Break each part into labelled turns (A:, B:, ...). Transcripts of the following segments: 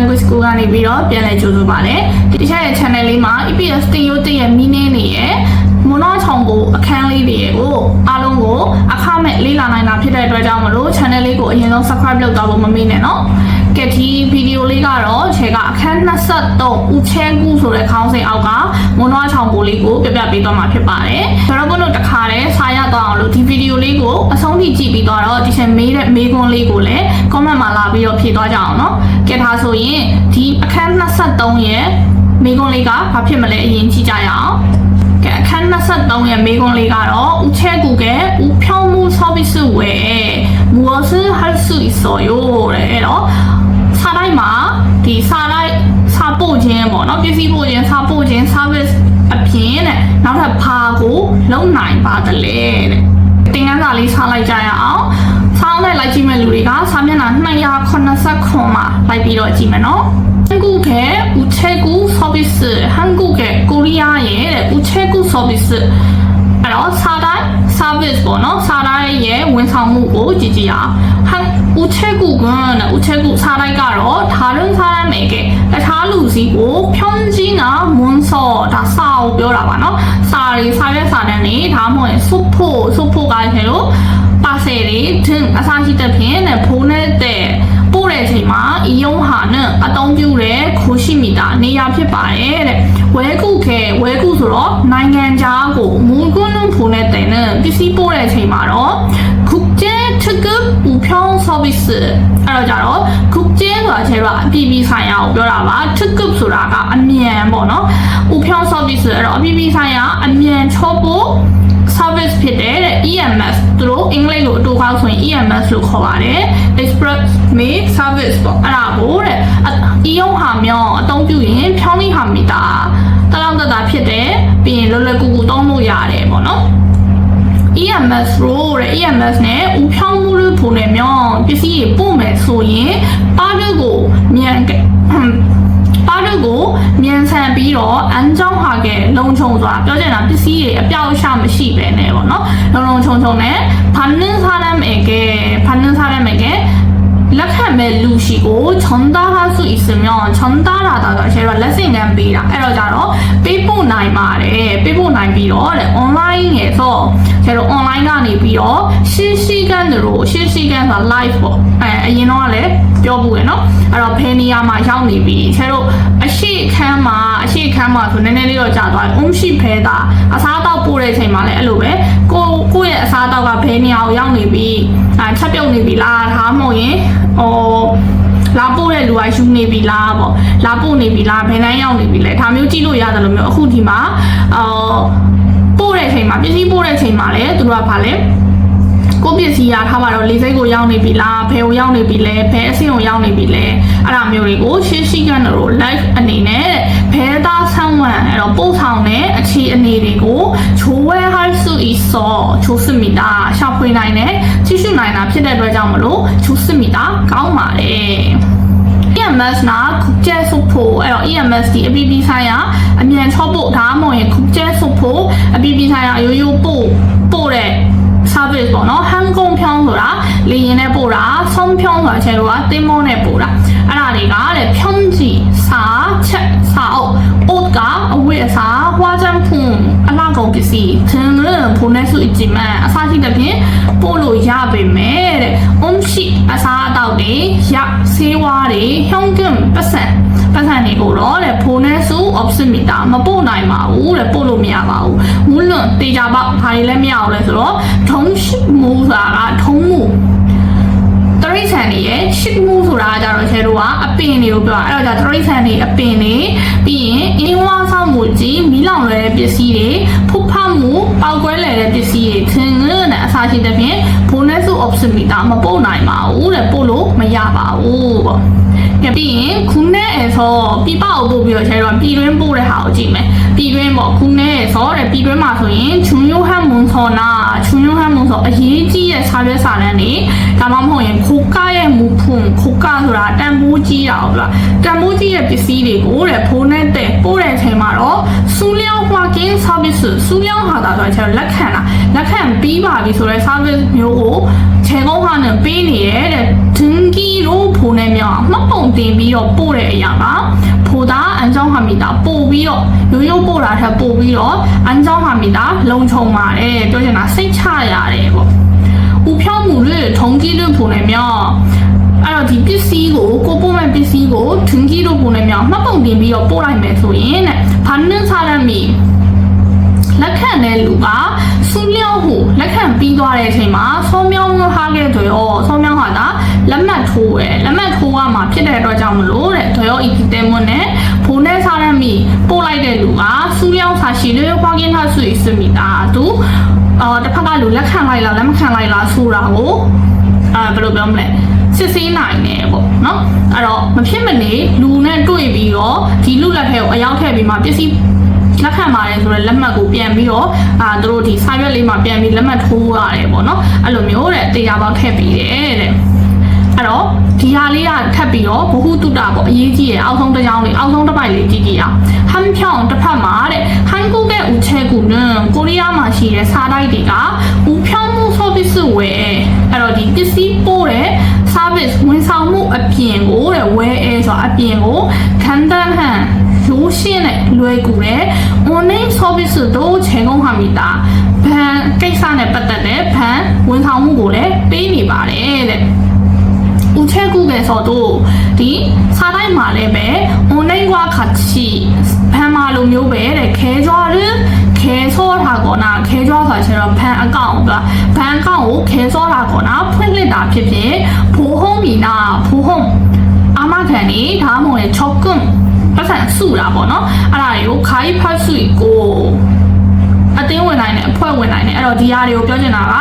A: language school ကနေပြီးတော့ပြန်လည်ကြိုဆိုပါရစေဒီချက်ရဲ့ channel လေးမှာ EPS တင်ရိုးတင်ရဲ့ meaning တွေရဲ့မွန်နောချောင်ကိုအခန်းလေးတွေကိုအားလုံးကိုအခမဲ့လေ့လာနိုင်တာဖြစ်တဲ့အတွက်ကြောင့်မလို့ channel လေးကိုအရင်ဆုံး subscribe လုပ်သွားဖို့မမေ့နဲ့နော်ကဲဒီဗီဒီယိုလေးကတော့ ခြေကအခန်း23ဦးချဲကူဆိုတဲ့ခေါင်းစဉ်အောက်ကမွန်နောချောင်ကိုလေးကိုပြပြပေးသွားမှာဖြစ်ပါတယ်ဆိုတော့ဘုလို့တခါတည်းစာရသွားအောင်လို့ဒီဗီဒီယိုလေးကိုအဆုံးထိကြည့်ပြီးတော့ဒီချက်မေးတဲ့မေးခွန်းလေးကိုလည်း comment မှာလာပြီးတော့ဖြေသွားကြအောင်နော်ကဲဒါဆိုရင်ဒီအခန်း23ရဲ့မေးခွန်းလေးကဘာဖြစ်မလဲအရင်ကြည့်ကြရအောင်ကဲအခန်း23ရဲ့မေးခွန်းလေးကတော့ဦးချဲကူကဦးဖြောင်းမှုဆောက်ပြီးစုဝဲ무엇을할수있어요တဲ့အဲ့တော့စာတိုင်းမှာ ဒီစာတိုင်းစာပို့ခြင်းပေါ့နော်ပစ္စည်းပို့ခြင်းစာပို့ခြင်း service အပြင်တဲ့နောက်ထပ်ဘာကိုလုံနိုင်ပါသလဲတဲ့သင်ခန်းစာလေးစားလိုက်ကြရအောင်ဆောင်းနဲ့လိုက်ကြည့်မဲ့လူတွေကစာမျက်နှာ289မှာလိုက်ပြီးတော့ကြည့်မယ်နော်한국의 우체국 서비스, 한국의 코리아의 우체국 서비스. အဲ့တော့စာတိုင်း service ပေါ့နော်စာတိုင်းရဲ့ဝန်ဆောင်မှုကိုကြည့်ကြည့်အောင်ဟန်ဦးချက်ကူကွန်းနဲ့ဦးချက်ကူစာတိုင်းကတော့ဒါရုံးစာတိုင်းမယ်ကဲတခြားလူစီကိုဖြောင်းကြီးနာမွန်းစောဒါစာကိုပြောတာပါနော်စာရီစာရွက်စာတန်းတွေဒါမှမဟုတ်စုဖို့စုဖို့ကလည်းလို့ပါဆယ်တွေထင်အစားရှိတဲ့ဖြင့်နဲ့ဖုန်းနဲ့တဲ့ပို့ တဲ့အချိန်မှာအယုံဟာနဲ့အတုံးပြူတဲ့ခိုးရှိမိတာနေရာဖြစ်ပါတယ်တဲ့ဝဲကုခဲဝဲကုဆိုတော့နိုင်ငံခြားကိုမူကွန်းလုံးဖုန်းနဲ့တဲ့နဲ့ပစ္စည်းပို့တဲ့အချိန်မှာတော့국제특급 우편 서비스 အဲ့တော့ကြတော့국제ဆိုတာကျတော့အပြည်ပြည်ဆိုင်ရာကိုပြောတာပါ특급ဆိုတာကအမြန်ပေါ့နော်우편 서비스အဲ့တော့အပြည်ပြည်ဆိုင်ရာအမြန်ချောပို့ service ဖြစ်တဲ့ EMS သူတို့အင်္ဂလိပ်လိုအတူ ူ ခေါက်ဆိုရင် EMS လို့ခေါ်ပါတယ် express mail service ပေါ့အဲ့ဒါကိုတဲ့အီယုံဟာမြောင်းအသုံးပြုရင်ဖြောင်းလိဟာမီတာတလောက်တတာဖြစ်တယ်ပြီးရင်လွယ်လွယ်ကူကူသုံးလို့ရတယ်ပေါ့နော် EMS လို့တဲ့ EMS နဲ့ဦးဖြောင်းမှုလို့ပုံနဲ့မြောင်းပစ္စည်းတွေပို့မယ်ဆိုရင်ပါးတို့ကိုမြန် 빠르고 면산 비로 안정하게 농촌과 뼈제나 PC 에 뼈샤 시베네 요 농촌촌에 받는 사람에게 받는 사람에게 렉함의 루시고 전달할 수 있으면 전달하다가 제가 레슨간 비라 에러자로 삐뽀 나이 말에 삐뽀 나이 비로 온라인에서 제가 온라인 안에 비로 실시간으로 실시간과 라이브 에 이런 거를 ပြောဖို့ရနော်အဲ့တော့ဖယ်နေရာမှာရောက်နေပြီကျတော့အရှိခန်းမှာအရှိခန်းမှာဆိုနည်းနည်းလေးတော့ကြာသွားတယ်အုံးရှိဖဲတာအစားအသောက်ပို့တဲ့အချိန်မှာလည်းအဲ့လိုပဲကိုကိုယ့်ရဲ့အစားအသောက်ကဖယ်နေရာကိုရောက်နေပြီအဲချက်ပြုတ်နေပြီလားဒါမှမဟုတ်ရင်ဟိုလာပို့တဲ့လူကယူနေပြီလားပေါ့လာပို့နေပြီလားဘယ်နှမ်းရောက်နေပြီလဲဒါမျိုးကြည့်လို့ရတယ်လို့မျိုးအခုဒီမှာအော်ပို့တဲ့အချိန်မှာပစ္စည်းပို့တဲ့အချိန်မှာလည်းသူတို့ကဗာလဲ ကိုပစ္စည်းရထားပါတော့လေစိတ်ကိုရောက်နေပြီလားဘယ်ကိုရောက်နေပြီလဲဘယ်အဆင့်ကိုရောက်နေပြီလဲအဲ့ဒါမျိုးတွေကိုရှင်းရှိကန်တို့ live အနေနဲ့ဘဲသားဆန်းဝန်အဲ့တော့ပို့ဆောင်တဲ့အခြေအနေတွေကိုချိုးဝဲ har su iso ချိုးစမီတာရှာဖွေနိုင်တဲ့ကြည့်ရှုနိုင်တာဖြစ်တဲ့အတွက်ကြောင့်မလို့ချိုးစမီတာကောင်းပါတယ် EMS နာခုကျဲဆုဖို့အဲ့တော့ EMS ဒီအပီပီဆိုင်ရာအမြန်ချောဖို့ဒါမှမဟုတ်ရင်ခုကျဲဆုဖို့အပီပီဆိုင်ရာရိုးရိုးပို့ပို့တဲ့ service ပေါ့နော်ဟန်ကုန်ဖြောင်းဆိုတာလေရင်နဲ့ပို့တာဆုံးဖြောင်းဆိုတာချဲတော့ကတင်းမောနဲ့ပို့တာ အဲ့ဒါတွေကတဲ့ဖြောင်းကြီးစာချက်စာအုပ်အိုတ်ကအဝတ်အစားဝါကြံဖုန်အလားကုန်ပစ္စည်းသင်ရဖုန်နဲ့စုအကြည့်မှအစားရှိတဲ့ဖြင့်ပို့လို့ရပေမဲ့တဲ့အုံးရှိအစားအသောက်တွေရဆေးဝါးတွေဟောင်းကင်ပတ်စံပတ်စံတွေကိုတော့တဲ့ဖုန်နဲ့စု option meter မပို့နိုင်ပါဘူးတဲ့ပို့လို့မရပါဘူးမူလွန်တေချာပေါက်ဘာတွေလည်းမရအောင်လဲဆိုတော့ထုံးရှိမှုဆိုတာကထုံးမှု တရိษံတွေရဲ့ရှစ်မှုဆိုတာကကြတော့ကျတို့ကအပင်တွေကိုပြောတာအဲ့တော့じゃတရိษံတွေအပင်တွေပြီးရင်အင်းဝါဆောင်မှုကြီးမီးလောင်လွယ်တဲ့ပစ္စည်းတွေဖုတ်ဖမှုပေါက်ကွဲလွယ်တဲ့ပစ္စည်းတွေသင်္ကန်းနဲ့အစားရှိတဲ့ဖြင့်ဘိုနက်စု option meter မပို့နိုင်ပါဘူးတဲ့ပို့လို့မရပါဘူးပေါ့ကဲပြီးရင်ခုနဲ့အဲဆိုပြပအောင်ပို့ပြီးတော့ကျတော့ပြည်တွင်းပို့တဲ့ဟာကိုကြည့်မယ်ပြည်တွင်းပေါ့ခုနဲ့အဲဆိုတဲ့ပြည်တွင်းမှာဆိုရင်ချွန်ယိုဟန်မွန်ဆောနာချွန်ယိုဟန်မွန်ဆောအရေးကြီးတဲ့စာရွက်စာတမ်းတွေဒါမှမဟုတ်ရင်ခိုကားရဲ့မူဖွန်ခိုကား ဆိုတာတန်ဖိုးကြီးတာဟုတ်လားတန်ဖိုးကြီးတဲ့ပစ္စည်းတွေကိုတဲ့ဖိုးနဲ့တဲ့ပို့တဲ့အချိန်မှာတော့စူးလျောင်း working service စူးမြောင်းဟာတာဆိုတော့လက်ခံတာလက်ခံပြီးပါပြီဆိုတော့ service မျိုးကိုခြေကုန်းဟာနဲ့ပေးနေရတဲ့ဒင်ဂီရိုဖိုနဲ့မြောင်းမှတ်ပုံတင်ပြီးတော့ပို့တဲ့အရာကဖိုသားအန်ကြောင်းဟာမီတာပို့ပြီးတော့ရိုးရိုးပို့တာထက်ပို့ပြီးတော့အန်ကြောင်းဟာမီတာလုံခြုံပါတယ်ပြောချင်တာစိတ်ချရတယ်ပေါ့ဦးဖြောင်းမှုတွေထုံကြီးတွေဖိုနဲ့မြောင်း အဲ့တော့ဒီပစ္စည်းကိုကိုပို့မဲ့ပစ္စည်းကိုဒင်ဂီရိုဖိုနဲ့မြောင်းမှတ်ပုံတင်ပြီးတော့ပို့လိုက်မယ်ဆိုရင်တဲ့ဘာနင်းစားရမီလက်ခံတဲ့လူကစူးလျောက်ဟုလက်ခံပြီးသွားတဲ့အချိန်မှာဆောမြောင်းထားခဲ့တယ်ရောဆောမြောင်းဟာကလက်မှတ်ထိုးရယ်လက်မှတ်ထိုးရမှာဖြစ်တဲ့အတွက်ကြောင့်မလို့တဲ့ဒေရောဤတဲမွန်းနဲ့ဖုန်နဲ့စားရမီပို့လိုက်တဲ့လူကစူးလျောက်စာရှိလို့ပွားကင်းထားဆွေစမိတာသူအော်တစ်ဖက်ကလူလက်ခံလိုက်လားလက်မခံလိုက်လားဆိုတာကိုအာဘယ်လိုပြောမလဲ စစ်ဆေးနိုင်တယ်ပေါ့နော်အဲ့တော့မဖြစ်မနေလူနဲ့တွေ့ပြီးတော့ဒီလူလက်ထဲကိုအရောက်ထည့်ပြီးမှပစ္စည်းလက်ခံပါတယ်ဆိုတော့လက်မှတ်ကိုပြန်ပြီးတော့အာသူတို့ဒီစာရွက်လေးမှာပြန်ပြီးလက်မှတ်ထိုးရတယ်ပေါ့နော်အဲ့လိုမျိုးတဲ့တရားပေါက်ထည့်ပြီးတယ်တဲ့အဲ့တော့ဒီဟာလေးကထပ်ပြီးတော့ဘ ഹു တုတပေါ့အရေးကြီးရဲ့အောက်ဆုံးတစ်ကြောင်းလေးအောက်ဆုံးတစ်ပိုက်လေးကြည့်ကြည့်အောင်ဟမ်ဖြောင်းတစ်ဖက်မှာတဲ့ဟန်ကုကဲဦးချဲကူနန်ကိုရီးယားမှာရှိတဲ့စားတိုက်တွေကဦးဖြောင်းမှု service ဝယ်အဲ့တော့ဒီပစ္စည်းပို့တဲ့ service ဝန်ဆောင်မှုအပြင်ကိုတဲ့ဝယ်အဲဆိုတာအပြင်ကိုခံတန်းဟန်ရိုးရှင်းတဲ့လွယ်ကူတဲ့ online service တို့ခြေကုန်းဟာမီတာဘန်ကိစ္စနဲ့ပတ်သက်တဲ့ဘန်ဝန်ဆောင်မှုကိုလည်းပေးနေပါတယ်တဲ့ဦးချက်ကူပဲဆိုတော့ဒီစားတိုင်းမှာလည်းပဲ online ကခါချီဘန်မာလိုမျိုးပဲတဲ့ခဲကြွားရ ခဲစောတာကောနာခဲကြွားဆိုချင်တော့ဘန်အကောင့်ကဘန်အကောင့်ကိုခဲစောတာကောနာဖွင့်လှစ်တာဖြစ်ဖြစ်ဖိုးဟုံးမီနာဖိုးဟုံးအမခံနေဒါမှမဟုတ်ချော့ကွန်းပတ်စံစုတာပေါ့နော်အဲ့ဒါတွေကိုခိုင်းဖတ်စုကိုအတင်းဝင်နိုင်တယ်အဖွဲ့ဝင်နိုင်တယ်အဲ့တော့ဒီဟာတွေကိုပြောချင်တာက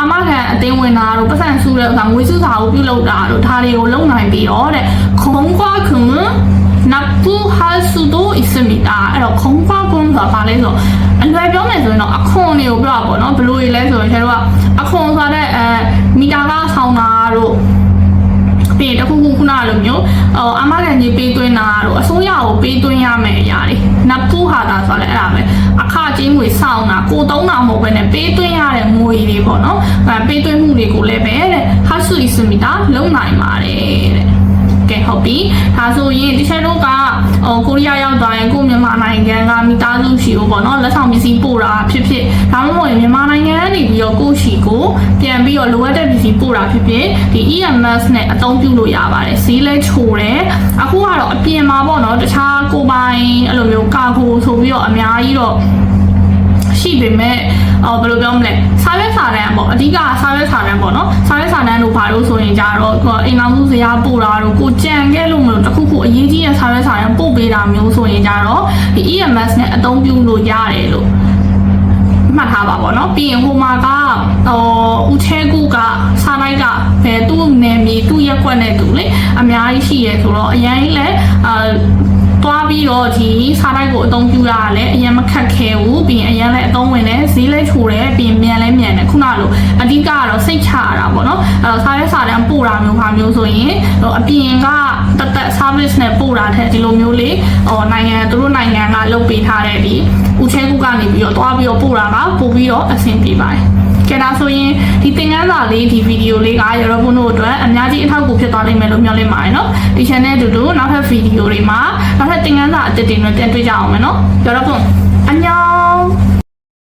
A: အမခံအတင်းဝင်တာတို့ပတ်စံစုတဲ့ဥစ္စာငွေစုစာကိုပြုလုပ်တာတို့ဒါတွေကိုလုံနိုင်ပြီးတော့တဲ့ခုံကွာခုံန ပူဟာစုတို့အစ်စမီတာအဲ့တော့ခုံကွာကွန်းဆိုတာဘာလဲဆိုတော့အလွယ်ပြောမယ်ဆိုရင်တော့အခွန်တွေကိုပြောတာပေါ့နော်ဘယ်လိုလဲဆိုရင်ကျတော့အခွန်ဆိုတဲ့အဲမီတာကဆောင်းတာတို့ပြီးရင်တခုခုခုနလိုမျိုးဟိုအမကန်ကြီးပေးသွင်းတာတို့အစိုးရကိုပေးသွင်းရမယ်အရာတွေနပ်ဖူးဟာတာဆိုတော့လည်းအဲ့ဒါပဲအခကြီးငွေစောင်းတာကိုသုံးတာမဟုတ်ဘဲနဲ့ပေးသွင်းရတဲ့ငွေတွေပေါ့နော်အဲပေးသွင်းမှုတွေကိုလည်းပဲတဲ့ဟာဆူအီစမီတာလုံနိုင်ပါတယ်တဲ့ကဲ ဟုတ်ပြီဒါဆိုရင်တခြားတို့ကဟိုကိုရီးယားရောက်သွားရင်ကိုမြန်မာနိုင်ငံကမိသားစုရှိကိုပေါ့နော်လက်ဆောင်ပစ္စည်းပို့တာဖြစ်ဖြစ်ဒါမှမဟုတ်ရင်မြန်မာနိုင်ငံကနေပြီးတော့ကိုရှိကိုပြန်ပြီးတော့လိုအပ်တဲ့ပစ္စည်းပို့တာဖြစ်ဖြစ်ဒီ EMS နဲ့အသုံးပြုလို့ရပါတယ်ဈေးလဲချိုတယ်အခုကတော့အပြင်မှာပေါ့နော်တခြားကိုပိုင်အဲ့လိုမျိုးကာကိုဆိုပြီးတော့အများကြီးတော့ ရှိပေမဲ့အော်ဘယ်လိုပြောမလဲစာရွက်စာတမ်းပေါ့အဓိကစာရွက်စာတမ်းပေါ့နော်စာရွက်စာတမ်းတို့ဘာလို့ဆိုရင်ကြတော့ကိုအိမ်အောင်စုဇရာပို့တာတို့ကိုကြံခဲ့လို့မလို့တခုခုအရေးကြီးတဲ့စာရွက်စာတမ်းပို့ပေးတာမျိုးဆိုရင်ကြတော့ဒီ EMS နဲ့အသုံးပြုလို့ရတယ်လို့မှတ်ထားပါပေါ့နော်ပြီးရင်ဟိုမှာကဟိုဦးချဲကူကစားလိုက်ကဘယ်သူ့နယ်မြေသူ့ရက်ကွက်နဲ့သူလေအများကြီးရှိရဲဆိုတော့အရင်လဲအာ တွားပြီးတော့ဒီစားလိုက်ကိုအသုံးပြုရတာလည်းအရင်မခက်ခဲဘူးပြီးရင်အရင်လည်းအသုံးဝင်တယ်ဈေးလည်းချိုတယ်ပြီးရင်မြန်လည်းမြန်တယ်ခုနလိုအဓိကကတော့စိတ်ချရတာပေါ့နော်အဲတော့စားရဲစားတန်းပို့တာမျိုးဟာမျိုးဆိုရင်ဟိုအပြင်ကတက်တက် service နဲ့ပို့တာထက်ဒီလိုမျိုးလေးဟိုနိုင်ငံသူတို့နိုင်ငံကလုပ်ပေးထားတဲ့ဒီဦးချဲကူကနေပြီးတော့တွားပြီးတော့ပို့တာကပို့ပြီးတော့အဆင်ပြေပါတယ် ကဲဒါဆိုရင်ဒီသင်ခန်းစာလေးဒီဗီဒီယိုလေးကရရောဘုန်းတို့အတွက်အများကြီးအထောက်အကူဖြစ်သွားလိမ့်မယ်လို့မျှော်လင့်ပါတယ်နော်ဒီ channel အတူတူနောက်ထပ်ဗီဒီယိုတွေမှာနောက်ထပ်သင်ခန်းစာအသစ်တွေနဲ့ပြန်တွေ့ကြအောင်မယ်နော်ရရောဘုန်းအညော